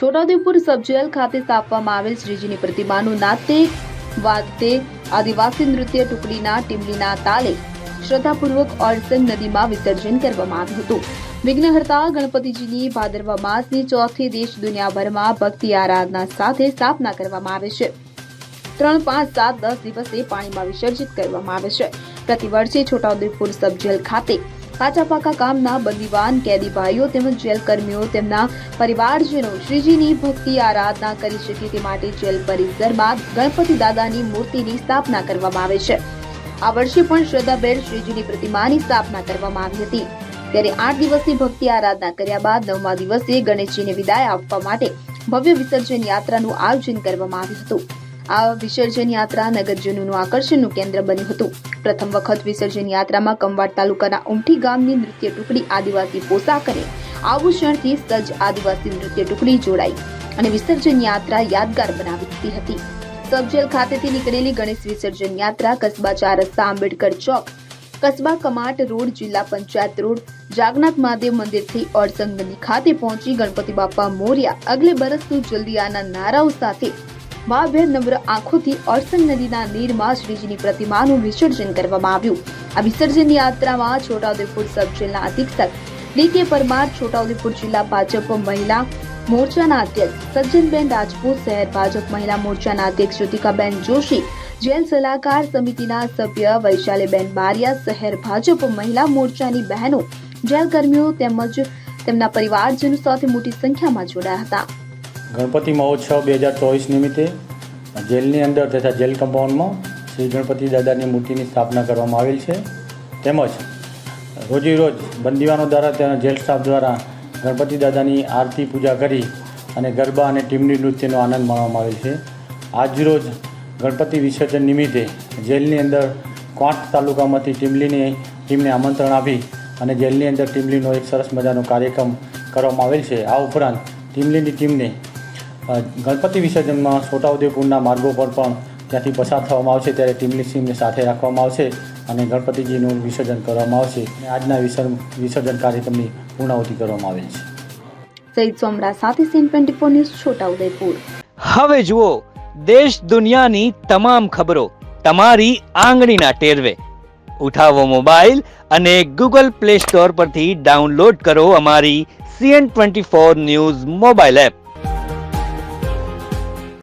Chhota Udepur sub jail ખાતે સ્થાપવામાં આવેલ શ્રીજીની પ્રતિમાનું નાતે, વાગતે, આદિવાસી નૃત્ય ટુકડીના ટીમલીના તાલે શ્રદ્ધાપૂર્વક ઓરસંગ નદીમાં વિસર્જન કરવામાં આવ્યું હતું. વિઘ્નહર્તા ગણપતિજીની ભાદરવા માસની ચોથી દેશ દુનિયાભરમાં ભક્તિ આરાધના સાથે સ્થાપના કરવામાં આવે છે. ત્રણ, પાંચ, સાત, દસ દિવસે પાણીમાં વિસર્જિત કરવામાં આવે છે. પ્રતિવર્ષે છોટાઉદેપુર સબજેલ ખાતે કાચા પાકા કામના બંદીવાન કેદી ભાઈઓ તેમજ જેલ કર્મીઓ તેમના પરિવારજનો શ્રીજીની ભક્તિ આરાધના કરી શકે તે માટે જેલ પરિસરમાં ગણપતિ દાદાની મૂર્તિની સ્થાપના કરવામાં આવે છે. આ વર્ષે પણ શ્રદ્ધાબેન શ્રીજીની પ્રતિમાની સ્થાપના કરવામાં આવી હતી. ત્યારે આઠ દિવસની ભક્તિ આરાધના કર્યા બાદ નવમા દિવસે ગણેશજીને વિદાય આપવા માટે ભવ્ય વિસર્જન યાત્રાનું આયોજન કરવામાં આવ્યું હતું. આ વિસર્જન યાત્રા નગરજનોનું આકર્ષણનું કેન્દ્ર બન્યું હતું. પ્રથમ વખત વિસર્જન યાત્રામાં કંવાડ તાલુકાના ઉમઠી ગામની નૃત્ય ટુકડી આદિવાસી પોશાક અને આભૂષણથી સજ્જ આદિવાસી નૃત્ય ટુકડી જોડાઈ અને વિસર્જન યાત્રા યાદગાર બનાવી હતી. સબજેલ ખાતેથી નીકળેલી ગણેશ વિસર્જન યાત્રા કસ્બા ચાર રસ્તા આંબેડકર ચોક, કસ્બા કમાટ રોડ, જિલ્લા પંચાયત રોડ, જાગનાથ મહાદેવ મંદિરથી ઓરસંગ નદી ખાતે પહોંચી ગણપતિ બાપા મોર્યા અગલે બરસ જલ્દી આના નારાઓ સાથે ભાવભેર નમ્ર આંખોથી અરસંગ નદીના નીરમાં શ્રીજીની પ્રતિમાનું વિસર્જન કરવામાં આવ્યું. આ વિસર્જન યાત્રામાં છોટાઉદેપુર સબ જેલના અધિક્ષક ડી પરમાર, છોટાઉદેપુર જિલ્લા ભાજપ મહિલા મોરચાના અધ્યક્ષ સજ્જનબેન રાજપૂત, શહેર ભાજપ મહિલા મોરચાના અધ્યક્ષ જ્યોતિકાબેન જોશી, જેલ સલાહકાર સમિતિના સભ્ય વૈશાલીબેન બારિયા, શહેર ભાજપ મહિલા મોરચાની બહેનો જેલ કર્મીઓ તેમજ તેમના પરિવારજનો સાથે મોટી સંખ્યામાં જોડાયા હતા. ગણપતિ મહોત્સવ બે હજાર ચોવીસ નિમિત્તે જેલની અંદર તથા જેલ કમ્પાઉન્ડમાં શ્રી ગણપતિ દાદાની મૂર્તિની સ્થાપના કરવામાં આવેલ છે. તેમજ રોજે રોજ બંદીવાનો દ્વારા તેના જેલ સ્ટાફ દ્વારા ગણપતિ દાદાની આરતી પૂજા કરી અને ગરબા અને ટીમની નૃત્યનો આનંદ માણવામાં આવેલ છે. આજરોજ ગણપતિ વિસર્જન નિમિત્તે જેલની અંદર ક્વાંટ તાલુકામાંથી ટીમલીની ટીમને આમંત્રણ આપી અને જેલની અંદર ટીમલીનો એક સરસ મજાનો કાર્યક્રમ કરવામાં આવેલ છે. આ ઉપરાંત ટીમલીની ટીમને ગણપતિ વિસર્જનમાં છોટાઉદેપુરના માર્ગો પર પણ ત્યાંથી પસાર થવામાં આવશે. ત્યારે ટીમની સિંહને સાથે રાખવામાં આવશે અને ગણપતિજીનું વિસર્જન કરવામાં આવશે. અને આજના વિસર્જન વિસર્જન કાર્યક્રમની પૂર્ણાહુતિ કરવામાં આવેલ છે. સૈદ સોમરા સાથે CN twenty four news Chhotaudepur. હવે જુઓ દેશ દુનિયાની તમામ ખબરો તમારી આંગળીના ટેરવે. ઉઠાવો મોબાઈલ અને ગૂગલ પ્લે સ્ટોર પરથી ડાઉનલોડ કરો અમારી CN twenty four news mobile app.